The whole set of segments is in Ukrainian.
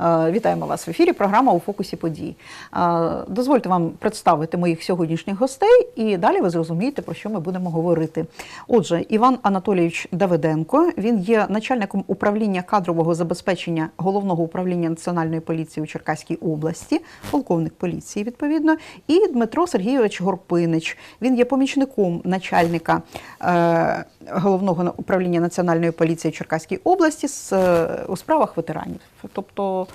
Oh. Вітаємо вас в ефірі. Програма у фокусі подій. Дозвольте вам представити моїх сьогоднішніх гостей, і далі ви зрозумієте, про що ми будемо говорити. Отже, Іван Анатолійович Давиденко, він є начальником управління кадрового забезпечення головного управління національної поліції у Черкаській області, полковник поліції, відповідно, і Дмитро Сергійович Горпинич. Він є помічником начальника е, головного управління національної поліції Черкаській області з, е, у справах ветеранів. Тобто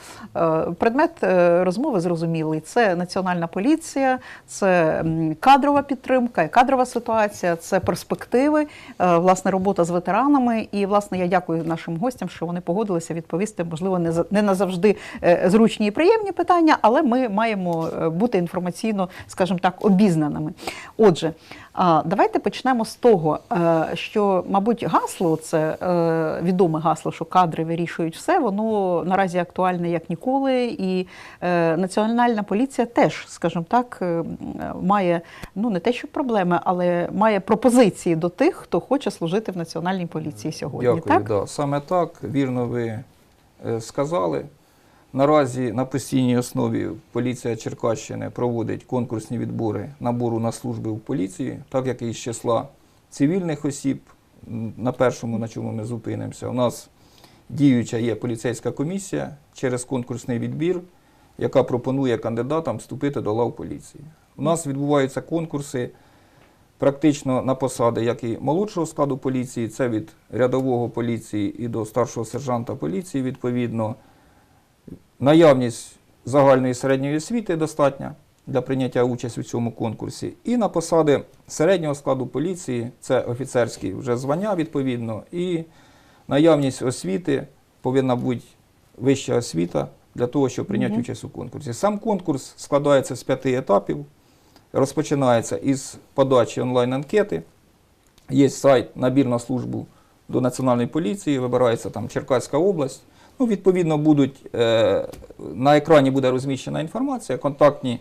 предмет е, розмови зрозумілий. Це національна поліція, це кадрова підтримка, кадрова ситуація, це перспективи, е, власне, робота з ветеранами. І, власне, я дякую нашим гостям, що вони погодилися відповісти, можливо, не за- не назавжди е, зручні і приємні питання, але ми маємо е, бути інформаційно, скажімо так, обізнаними. Отже, давайте почнемо з того, е, що, мабуть, гасло, це е, відоме гасло, що кадри вирішують все, воно наразі актуальне як ніколи. І е, національна поліція теж, скажімо так, має ну не те, що проблеми, але має пропозиції до тих, хто хоче служити в національній поліції сьогодні. Дякую, так? да. саме так, вірно ви сказали. Наразі на постійній основі поліція Черкащини проводить конкурсні відбори набору на служби в поліції, так як і з числа цивільних осіб. На першому, на чому ми зупинимося, у нас діюча є поліцейська комісія через конкурсний відбір, яка пропонує кандидатам вступити до лав поліції. У нас відбуваються конкурси практично на посади, як і молодшого складу поліції, це від рядового поліції і до старшого сержанта поліції, відповідно. Наявність загальної середньої освіти достатня для прийняття участі у цьому конкурсі. І на посади середнього складу поліції, це офіцерські вже звання відповідно, і наявність освіти повинна бути вища освіта для того, щоб прийняти Мгм. участь у конкурсі. Сам конкурс складається з п'яти етапів. Розпочинається із подачі онлайн-анкети. Є сайт набір на службу до Національної поліції, вибирається там Черкаська область. Ну, відповідно, будуть, е, на екрані буде розміщена інформація, контактні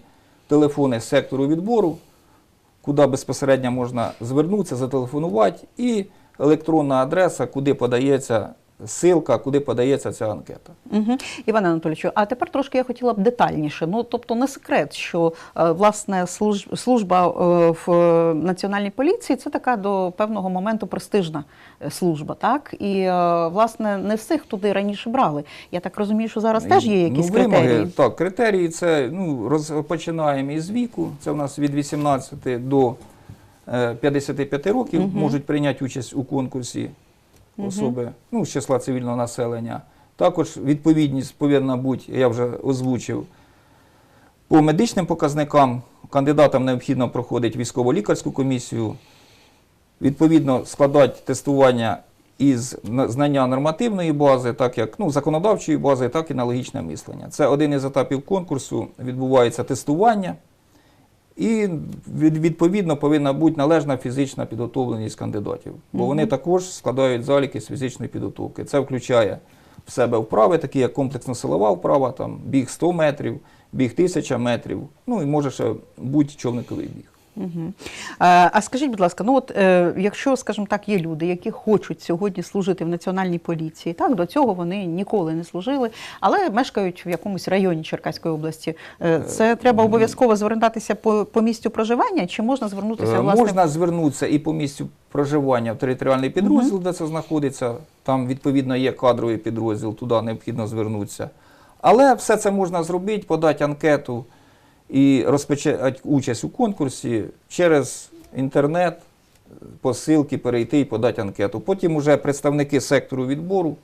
телефони сектору відбору, куди безпосередньо можна звернутися, зателефонувати, і електронна адреса, куди подається ссылка, куди подається ця анкета. Угу. Іване Анатолійовичу, а тепер трошки я хотіла б детальніше. Ну, тобто не секрет, що е, власне служ- служба е, в е, національній поліції це така до певного моменту престижна служба, так? І власне не всіх туди раніше брали. Я так розумію, що зараз теж є якісь ну, вимоги, критерії. Так, критерії це ну, розпочинаємо із віку. Це у нас від 18 до е, 55 років Мгм. можуть прийняти участь у конкурсі особи ну, з числа цивільного населення. Також відповідність повинна бути, я вже озвучив, по медичним показникам кандидатам необхідно проходити військово-лікарську комісію, відповідно складати тестування із знання нормативної бази, так як ну, законодавчої бази, так і на логічне мислення. Це один із етапів конкурсу, відбувається тестування. І відповідно повинна бути належна фізична підготовленість кандидатів, бо вони також складають заліки з фізичної підготовки. Це включає в себе вправи, такі як комплексно-силова вправа, там, біг 100 метрів, біг 1000 метрів, ну і може ще бути човниковий біг. Угу. А, а скажіть, будь ласка, ну от е, якщо, скажімо так, є люди, які хочуть сьогодні служити в національній поліції, так до цього вони ніколи не служили, але мешкають в якомусь районі Черкаської області. Е, це треба обов'язково звертатися по, по місцю проживання, чи можна звернутися власне? Можна звернутися і по місцю проживання в територіальний підрозділ, де це знаходиться. Там, відповідно, є кадровий підрозділ, туди необхідно звернутися. Але все це можна зробити, подати анкету і розпочати участь у конкурсі через інтернет, посилки перейти і подати анкету. Потім уже представники сектору відбору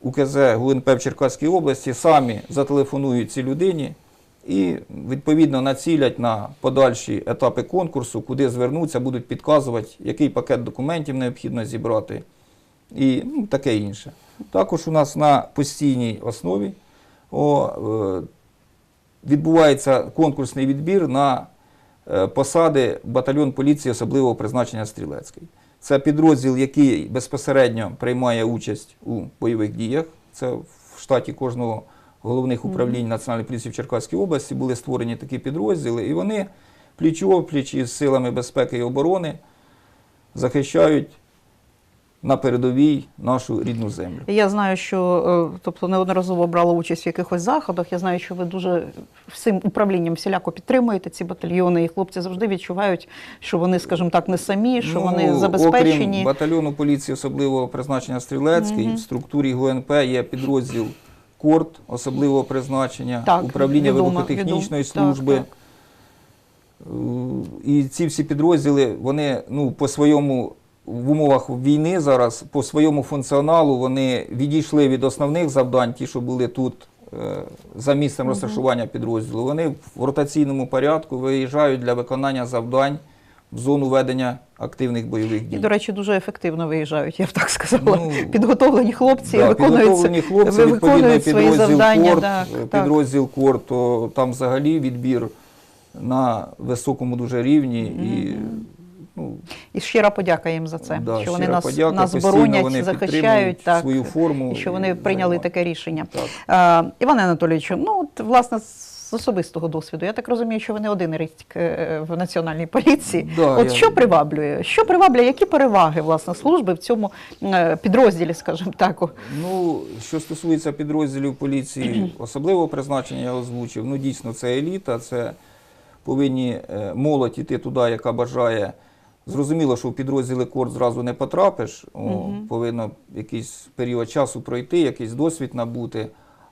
УКЗ ГУНП в Черкаській області самі зателефонують цій людині і відповідно націлять на подальші етапи конкурсу, куди звернуться, будуть підказувати, який пакет документів необхідно зібрати і ну, таке інше. Також у нас на постійній основі о, е, відбувається конкурсний відбір на е, посади батальйон поліції особливого призначення Стрілецький. Це підрозділ, який безпосередньо приймає участь у бойових діях. Це в штаті кожного головних управлінь Національної поліції в Черкаській області були створені такі підрозділи, і вони пліч опліч із силами безпеки і оборони захищають на передовій нашу рідну землю. Я знаю, що е, тобто неодноразово брала участь в якихось заходах. Я знаю, що ви дуже всім управлінням всіляко підтримуєте ці батальйони, і хлопці завжди відчувають, що вони, скажімо так, не самі, що вони Ну, Окрім забезпечені. батальйону поліції особливого призначення Стрілецький, Мгм. в структурі ГУНП є підрозділ КОРТ особливого призначення, Так, управління відомо, вибухотехнічної відомо. Так, служби. так. Е, І ці всі підрозділи, вони ну, по своєму в умовах війни зараз, по своєму функціоналу, вони відійшли від основних завдань, ті, що були тут е, за місцем розташування підрозділу. Вони в ротаційному порядку виїжджають для виконання завдань в зону ведення активних бойових дій. І, до речі, дуже ефективно виїжджають, я б так сказала. Ну, Підготовлені хлопці Да, виконують, підготовлені хлопці, виконують свої підрозділ завдання. Корт, так, так. підрозділ Корт, то там взагалі відбір на високому дуже рівні. І, ну, І щира подяка їм за це, да, що вони нас, подяка, нас боронять, вони захищають так, свою форму і що вони і прийняли займають. таке рішення. Так. Е, Іване Анатолійовичу, ну от, власне з особистого досвіду, я так розумію, що ви не один рік е, в національній поліції. Да, от я- що приваблює? Що приваблює? Які переваги власне служби в цьому е, підрозділі, скажімо так? Ну, що стосується підрозділів поліції особливого призначення, я озвучив. Ну, дійсно, це еліта, це повинні е, молодь іти туди, яка бажає. Зрозуміло, що в підрозділи корт зразу не потрапиш, о, Мгм. повинно якийсь період часу пройти, якийсь досвід набути.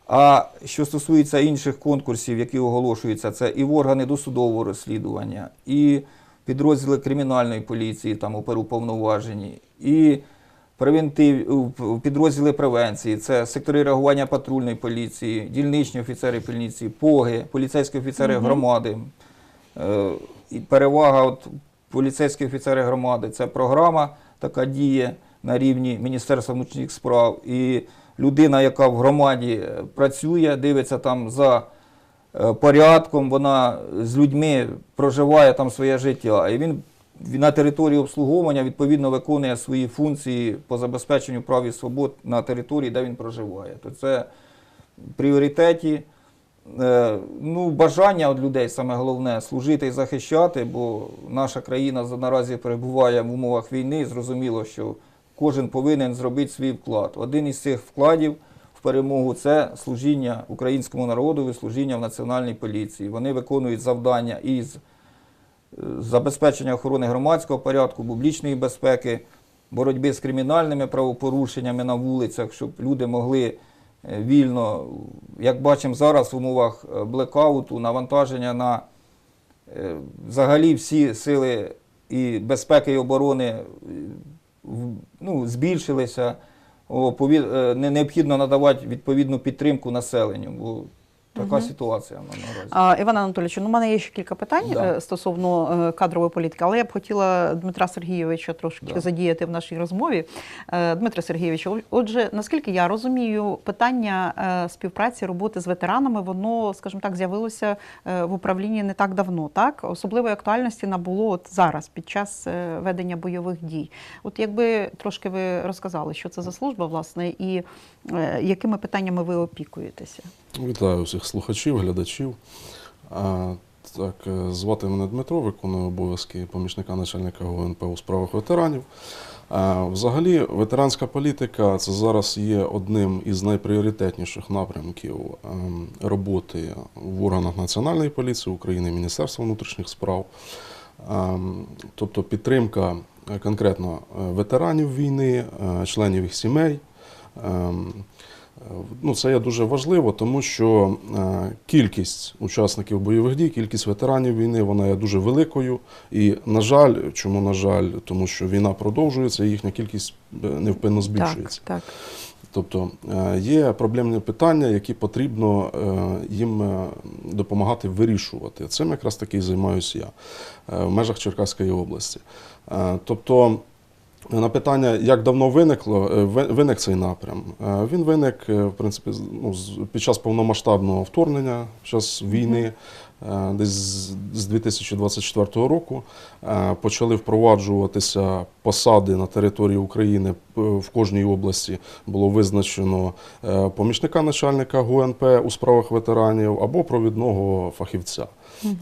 А що стосується інших конкурсів, які оголошуються, це і в органи досудового розслідування, і підрозділи кримінальної поліції, там оперуповноважені, і превентив, підрозділи превенції, це сектори реагування патрульної поліції, дільничні офіцери поліції, ПОГи, поліцейські офіцери Мгм. громади. Е, перевага от поліцейські офіцери громади це програма, така діє на рівні Міністерства внутрішніх справ. І людина, яка в громаді е, працює, дивиться там за е, порядком, вона з людьми проживає там своє життя. І він на території обслуговування відповідно виконує свої функції по забезпеченню прав і свобод на території, де він проживає. То це в пріоритеті. Е, Ну, бажання від людей саме головне служити і захищати, бо наша країна наразі перебуває в умовах війни. Зрозуміло, що кожен повинен зробити свій вклад. Один із цих вкладів в перемогу це служіння українському народу і служіння в національній поліції. Вони виконують завдання із е, забезпечення охорони громадського порядку, публічної безпеки, боротьби з кримінальними правопорушеннями на вулицях, щоб люди могли вільно, як бачимо зараз в умовах е, блекауту, навантаження на е, взагалі всі сили і безпеки і оборони е, ну, збільшилися. Необхідно надавати відповідну підтримку населенню, така Мгм. ситуація на- наразі. А, Іван Анатолійович, ну, у мене є ще кілька питань Да. е, стосовно е, кадрової політики, але я б хотіла Дмитра Сергійовича трошки Да. задіяти в нашій розмові. Е, Дмитре Сергійовичу, отже, наскільки я розумію, питання співпраці роботи з ветеранами, воно, скажімо так, з'явилося в управлінні не так давно, так? Особливої актуальності набуло от зараз, під час ведення бойових дій. От якби трошки ви розказали, що це за служба, власне, і якими питаннями ви опікуєтеся? Вітаю всіх слухачів, глядачів. Так, е, звати мене Дмитро, виконую обов'язки помічника начальника ГУНП у справах ветеранів. Взагалі, ветеранська політика це зараз є одним із найпріоритетніших напрямків ем, роботи в органах Національної поліції України, Міністерства внутрішніх справ. Ем, Тобто підтримка е, конкретно е, ветеранів війни, членів їх сімей. Ну, це є дуже важливо, тому що е, кількість учасників бойових дій, кількість ветеранів війни, вона є дуже великою. І, на жаль, чому на жаль, тому що війна продовжується, і їхня кількість е, невпинно збільшується. Так, так. Тобто е, є проблемні питання, які потрібно їм допомагати вирішувати. Цим якраз таки і займаюся я в межах Черкаської області. Тобто, на питання, як давно виникло, е, виник цей напрям. Е, Він виник, е, в принципі, ну, під час повномасштабного вторгнення, під час війни. е, десь з- з 2024 року е, почали впроваджуватися посади на території України в кожній області було визначено е, помічника начальника ГУНП у справах ветеранів або провідного фахівця,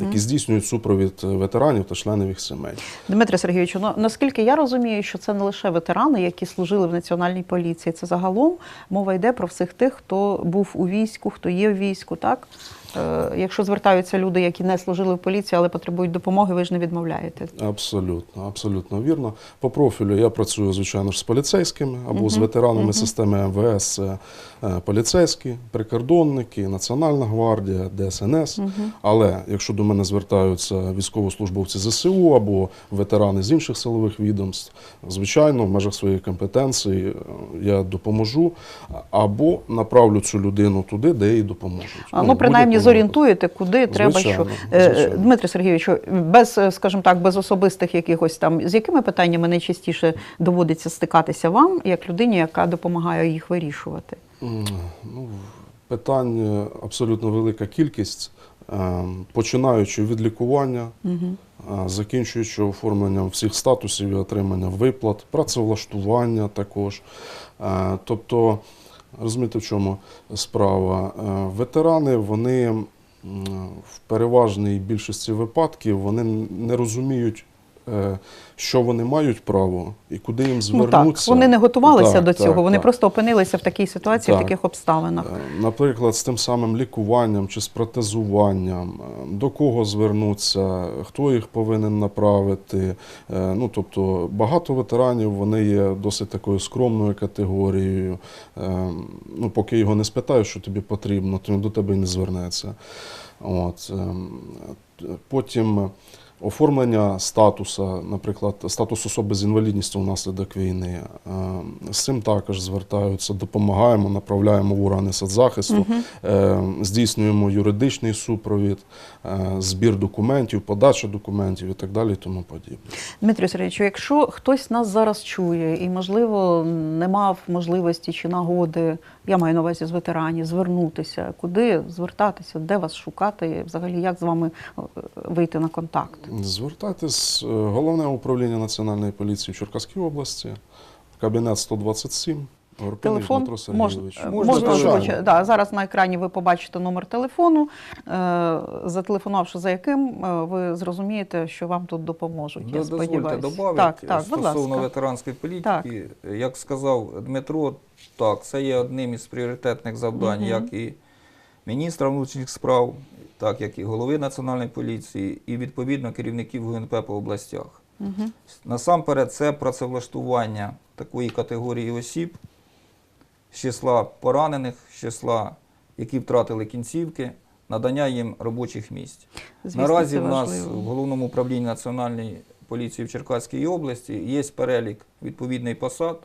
які здійснюють супровід ветеранів та членів їх сімей. Дмитре Сергійовичу, ну наскільки я розумію, що це не лише ветерани, які служили в національній поліції. Це загалом мова йде про всіх тих, хто був у війську, хто є в війську, так? Е, якщо звертаються люди, які не служили в поліції, але потребують допомоги, ви ж не відмовляєте. Абсолютно, абсолютно вірно. По профілю я працюю, звичайно ж, з поліцейськими або з ветеранами системи МВС. Це е, поліцейські, прикордонники, Національна гвардія, ДСНС. Але якщо до мене звертаються військовослужбовці ЗСУ або ветерани з інших силових відомств, звичайно, в межах своєї компетенції е, я допоможу або направлю цю людину туди, де їй допоможуть. А, ну, принаймні будь-якому зорієнтуєте, куди треба що. Звичайно, Е, звичайно. Дмитре Сергійовичу, без, е, скажімо так, без особистих якихось там, з якими питаннями найчастіше доводиться стикатися вам, як людині, яка допомагає їх вирішувати? Ну, питань е, абсолютно велика кількість, починаючи від лікування, е, закінчуючи оформленням всіх статусів і отримання виплат, працевлаштування також. Тобто, розумієте, в чому справа? Е, Ветерани, вони в переважній більшості випадків вони не розуміють. Е, Що вони мають право і куди їм Ну так, вони не готувалися Так, до так, цього, вони так. просто опинилися в такій ситуації, в таких обставинах. Е, Наприклад, з тим самим лікуванням чи з протезуванням, е, до кого звернутися, хто їх повинен направити. Ну, тобто багато ветеранів вони є досить такою скромною категорією. Ну, поки його не спитають, що тобі потрібно, то він до тебе і не звернеться. От. ем, Потім оформлення статуса, наприклад, статус особи з інвалідністю внаслідок війни. Е, З цим також звертаються, допомагаємо, направляємо в органи соцзахисту, е, здійснюємо юридичний супровід, е, збір документів, подача документів і так далі, і тому подібне. Дмитрій Сергійовичу, якщо хтось нас зараз чує і, можливо, не мав можливості чи нагоди, я маю на увазі з ветеранів, звернутися, куди звертатися, де вас шукати, взагалі як з вами е, вийти на контакт? Звертайтесь е, головне управління Національної поліції в Черкаській області, кабінет 127. Телефон можна, е, Можна, можна. Да, зараз на екрані ви побачите номер телефону, е, зателефонувавши за яким, е, ви зрозумієте, що вам тут допоможуть. Я Дозвольте додати так, так, стосовно ветеранської політики. Як сказав Дмитро, так, це є одним із пріоритетних завдань, Мгм. як і міністра внутрішніх справ, так як і голови Національної поліції, і відповідно керівників ГУНП по областях. Мгм. Насамперед, це працевлаштування такої категорії осіб з числа поранених, з числа, які втратили кінцівки, надання їм робочих місць. Звісно, Наразі в нас важливо. в головному управлінні Національної поліції в Черкаській області є перелік відповідний посад.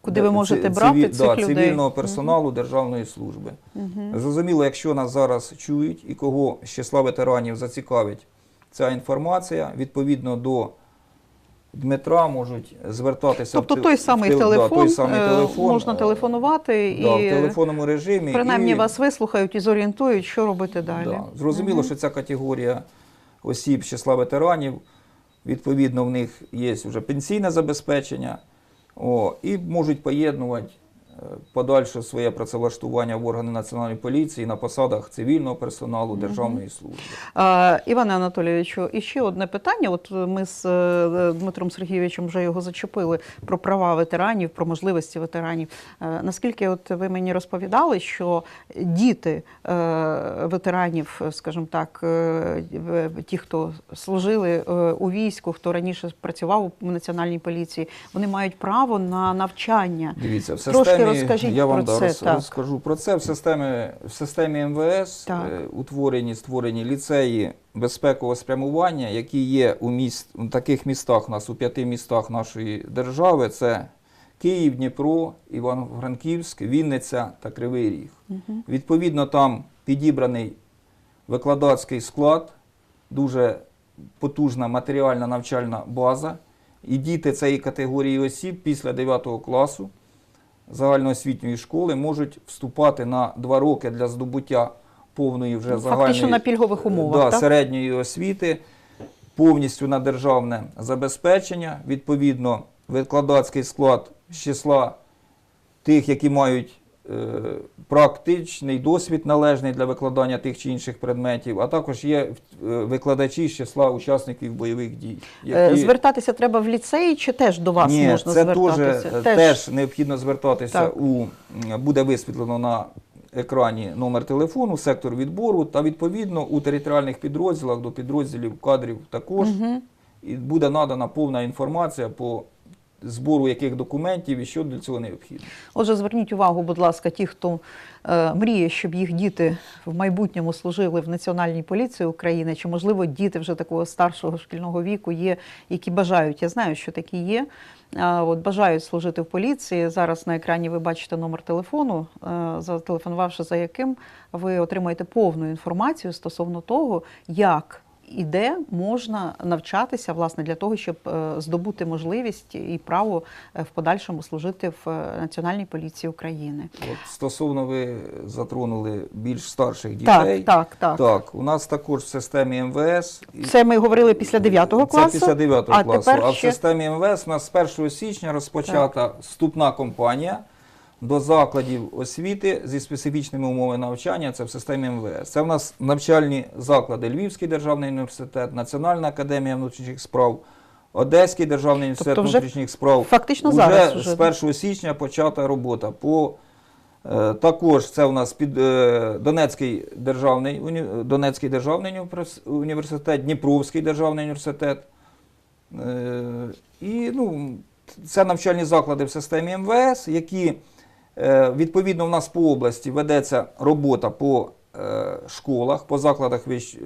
Куди ви можете брати цих да, людей? цивільного персоналу державної служби. Мгм. Зрозуміло, якщо нас зараз чують і кого з числа ветеранів зацікавить ця інформація, відповідно до Дмитра можуть звертатися. Тобто в той самий в самий тел- да, той самий е, телефон можна е, телефонувати да, і в телефонному режимі. принаймні і, вас вислухають і зорієнтують, що робити далі. Да. Зрозуміло, угу. що ця категорія осіб з числа ветеранів, відповідно, в них є вже пенсійне забезпечення, о, і можуть поєднувати подальше своє працевлаштування в органи національної поліції на посадах цивільного персоналу державної служби. Е, Іване Анатолійовичу, і ще одне питання. От ми з е, Дмитром Сергійовичем вже його зачепили про права ветеранів, про можливості ветеранів. Е, Наскільки от ви мені розповідали, що діти е, ветеранів, скажімо так, ті, хто служили у війську, хто раніше працював у національній поліції, вони мають право на навчання. Дивіться, в системі, розкажіть я вам про да, це, роз- так. розкажу про це. В системі, в системі МВС Так. е, утворені, створені ліцеї безпекового спрямування, які є у, міст, у таких містах, у нас у п'яти містах нашої держави. Це Київ, Дніпро, Івано-Франківськ, Вінниця та Кривий Ріг. Відповідно, там підібраний викладацький склад, дуже потужна матеріальна навчальна база. І діти цієї категорії осіб після 9 класу загальноосвітньої школи можуть вступати на два роки для здобуття повної вже загальної на пільгових умовах, да, так? середньої освіти, повністю на державне забезпечення. Відповідно, викладацький склад з числа тих, які мають практичний досвід належний для викладання тих чи інших предметів, а також є е, викладачі з числа учасників бойових дій. Е, Звертатися треба в ліцеї чи теж до вас Ні, можна це звертатися? теж, теж необхідно звертатися Так. у буде висвітлено на екрані номер телефону, сектор відбору, та відповідно у територіальних підрозділах до підрозділів кадрів також Мгм. і буде надана повна інформація по збору яких документів і що для цього необхідно. Отже, зверніть увагу, будь ласка, ті, хто е, мріє, щоб їх діти в майбутньому служили в Національній поліції України, чи, можливо, діти вже такого старшого шкільного віку є, які бажають. Я знаю, що такі є. а, От бажають служити в поліції. Зараз на екрані ви бачите номер телефону, е, зателефонувавши за яким ви отримаєте повну інформацію стосовно того, як і де можна навчатися власне для того, щоб е, здобути можливість і право е, в подальшому служити в е, Національній поліції України. От стосовно ви затронули більш старших дітей. так, так. Так, у нас також в системі МВС Це ми говорили після 9 класу. Це після 9 а класу. Тепер а в ще... системі МВС у нас з 1 січня розпочата вступна кампанія до закладів освіти зі специфічними умовами навчання. Це в системі МВС. Це в нас навчальні заклади Львівський державний університет, Національна академія внутрішніх справ. Одеський державний університет Тобто внутрішніх справ фактично Уже зараз уже, з 1 січня почата робота. По Е, Також це у нас під е, Донецький державний уні- Донецький державний університет, Дніпровський державний університет. Е, І ну, це навчальні заклади в системі МВС, які відповідно в нас по області ведеться робота по е, школах, по закладах вищ... е,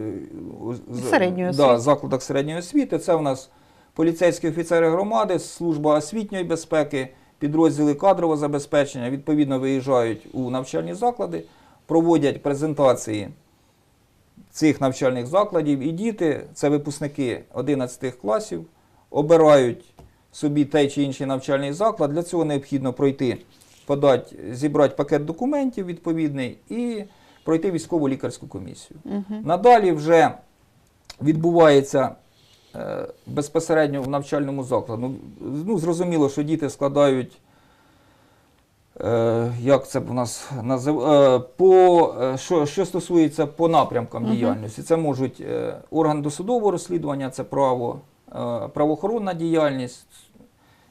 Середньої да, освіти. закладах середньої освіти. Це у нас поліцейські офіцери громади, служба освітньої безпеки, підрозділи кадрового забезпечення, відповідно виїжджають у навчальні заклади, проводять презентації цих навчальних закладів, і діти, це випускники 11 класів, обирають собі той чи інший навчальний заклад. Для цього необхідно пройти, подати, зібрати пакет документів відповідний і пройти військову лікарську комісію. Мгм. Надалі вже відбувається е, безпосередньо в навчальному закладі. Ну, ну, зрозуміло, що діти складають, е, як це б у нас назив... е, по, е, що, що стосується по напрямкам Мгм. діяльності, це можуть орган досудового розслідування, це право, правоохоронна діяльність.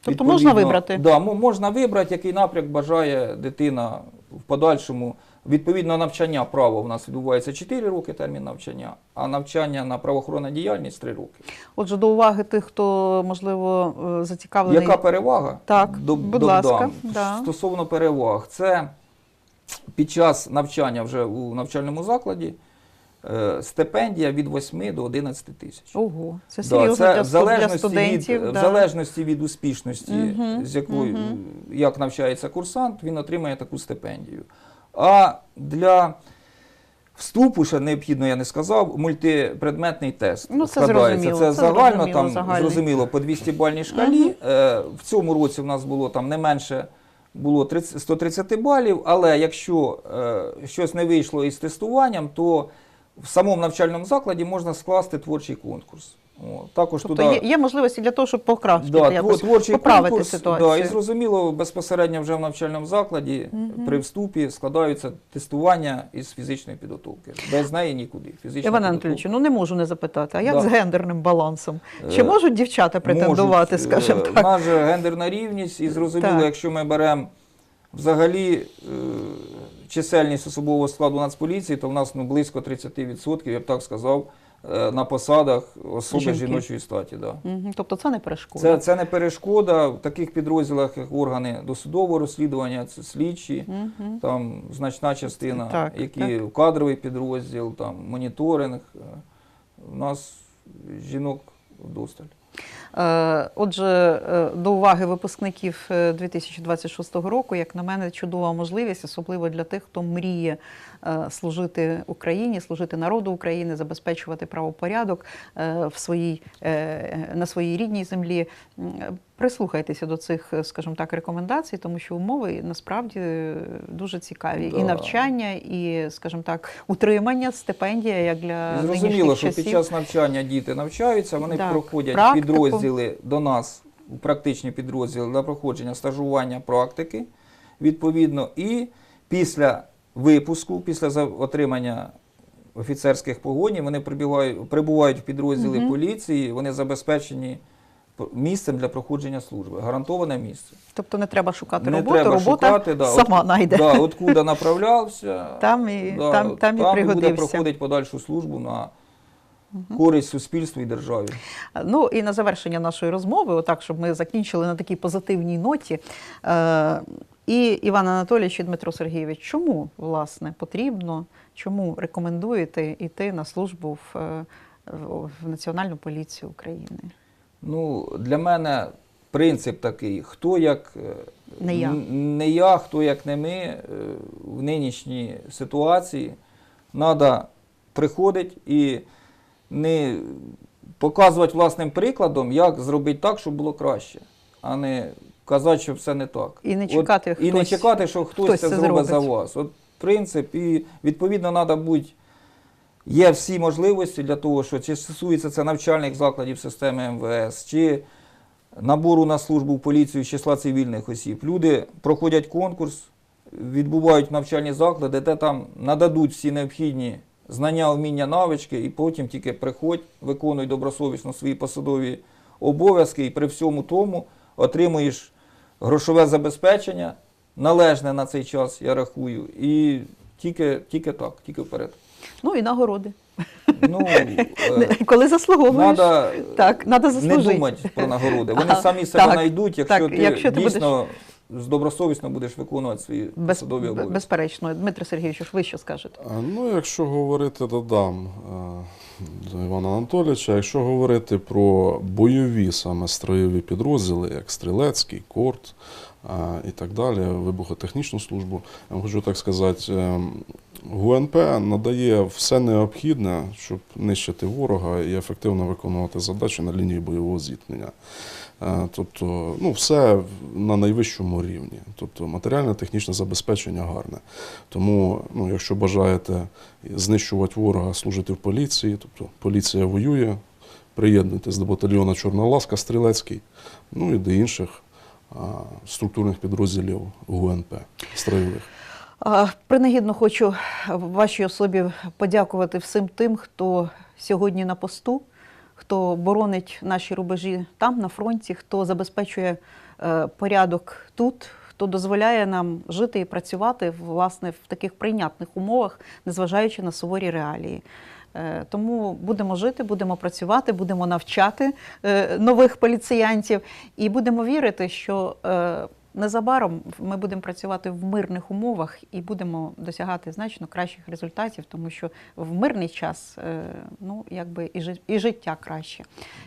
Тобто можна вибрати? Да, можна вибрати, який напрямок бажає дитина в подальшому. Відповідно, навчання право у нас відбувається 4 роки термін навчання, а навчання на правоохоронну діяльність 3 роки. Отже, до уваги тих, хто можливо е, зацікавлений. Яка перевага? Так, До- будь додам. ласка, да. Стосовно переваг, це під час навчання вже у навчальному закладі стипендія від 8 до 11 тисяч. Ого, це Да, це для, в для залежності студентів. від, в залежності від успішності, Мгм, з якою мгм. як навчається курсант, він отримає таку стипендію. А для вступу ще необхідно, я не сказав, мультипредметний тест. Ну, це складається. зрозуміло, Це, це загально зрозуміло, там загальний. зрозуміло по 200 бальній шкалі. Е, в цьому році в нас було там не менше. Було 30, 130 балів, але якщо е, щось не вийшло із тестуванням, то в самому навчальному закладі можна скласти творчий конкурс. О, також Тобто туди є, є можливості для того, щоб покращити Да, якось творчий поправити конкурс, ситуацію. Да, і зрозуміло, безпосередньо вже в навчальному закладі при вступі складаються тестування із фізичної підготовки. Без неї нікуди. Фізична Іван. Анатолійович, ну не можу не запитати, а як Да. з гендерним балансом? Чи Е, можуть дівчата претендувати, Можуть, скажімо е, так? У нас же гендерна рівність, і зрозуміло, Так. якщо ми беремо взагалі е, чисельність особового складу Нацполіції, то в нас ну, близько 30%, я б так сказав, е, на посадах особи Жінки. жіночої статі. Да. Мгм, Тобто це не перешкода. Це, це не перешкода в таких підрозділах, як органи досудового розслідування, це слідчі, Мгм. там значна частина, Так, які так. кадровий підрозділ, там моніторинг. Е, У нас жінок вдосталь. Е, Отже, е, до уваги випускників е, 2026 року, як на мене, чудова можливість, особливо для тих, хто мріє е, служити Україні, служити народу України, забезпечувати правопорядок е, в своїй, е, на своїй рідній землі. Прислухайтеся до цих, е, скажімо так, рекомендацій, тому що умови насправді е, дуже цікаві. Да. І навчання, і, скажімо так, утримання, стипендія, як для Зрозуміло, нинішніх що часів. під час навчання діти навчаються, вони Так, проходять практику. підрозділи до нас, практичні підрозділи для проходження стажування практики, відповідно, і після випуску, після отримання офіцерських погонів, вони прибувають, прибувають в підрозділи Мгм. поліції, вони забезпечені місцем для проходження служби, гарантоване місце. Тобто не треба шукати Не роботу, треба робота шукати, да, сама от, найде. Да, откуда направлявся, Там і, да, там, там і буде пригодився. проходити подальшу службу на користь суспільству і державі. Ну і на завершення нашої розмови, отак, щоб ми закінчили на такій позитивній ноті. Е, і Іван Анатолійович і Дмитро Сергійович, чому власне потрібно, чому рекомендуєте йти на службу е, в, в Національну поліцію України? Ну, для мене принцип такий: хто як е, Не я. не я, хто як не ми е, в нинішній ситуації треба приходити і не показувати власним прикладом, як зробити так, щоб було краще, а не казати, що все не так. І не чекати, От, чекати, і не чекати, що хтось, хтось це це зробить за вас. От принцип, і відповідно треба бути. Є всі можливості для того, що чи стосується це навчальних закладів системи МВС, чи набору на службу в поліцію з числа цивільних осіб. Люди проходять конкурс, відбувають навчальні заклади, де там нададуть всі необхідні знання, вміння, навички, і потім тільки приходь, виконуй добросовісно свої посадові обов'язки, і при всьому тому отримуєш грошове забезпечення, належне на цей час, я рахую, і тільки, тільки так, тільки вперед. Ну і нагороди. Ну, е, Коли заслуговуєш, Надо так, надо не думати про нагороди. Вони А, самі себе так, знайдуть, якщо так, ти якщо дійсно з добросовісно будеш виконувати свої Без, посадові обов'язки. безперечно. Дмитро Сергійович, ви що скажете? Ну, якщо говорити, додам е, до Івана Анатолійовича, якщо говорити про бойові саме строєві підрозділи, як стрілецький, корт е, і так далі, вибухотехнічну службу, я хочу так сказати, е, ГУНП надає все необхідне, щоб нищити ворога і ефективно виконувати задачі на лінії бойового зіткнення. Е, Тобто, ну, все на найвищому рівні. Тобто матеріально-технічне забезпечення гарне. Тому, ну, якщо бажаєте знищувати ворога, служити в поліції, тобто поліція воює, приєднуйтесь до батальйону Чорна Ласка Стрілецький, ну і до інших структурних підрозділів ГУНП строєвих. Принагідно хочу вашій особі подякувати всім тим, хто сьогодні на посту, хто боронить наші рубежі там, на фронті, хто забезпечує е, порядок тут, хто дозволяє нам жити і працювати власне в таких прийнятних умовах, незважаючи на суворі реалії. Е, Тому будемо жити, будемо працювати, будемо навчати е, нових поліціянтів і будемо вірити, що незабаром ми будемо працювати в мирних умовах і будемо досягати значно кращих результатів, тому що в мирний час е, ну, якби і, жи- життя краще.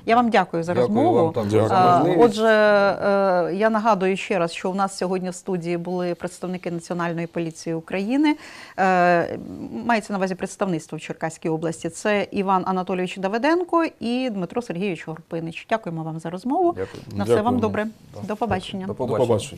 Я вам дякую за Дякую розмову. вам Дякую. Отже, е, я нагадую ще раз, що у нас сьогодні в студії були представники Національної поліції України. Е, Мається на увазі представництво в Черкаській області. Це Іван Анатолійович Давиденко і Дмитро Сергійович Горпинич. Дякуємо вам за розмову. Дякую. На все вам добре. Да. До побачення. До побачення.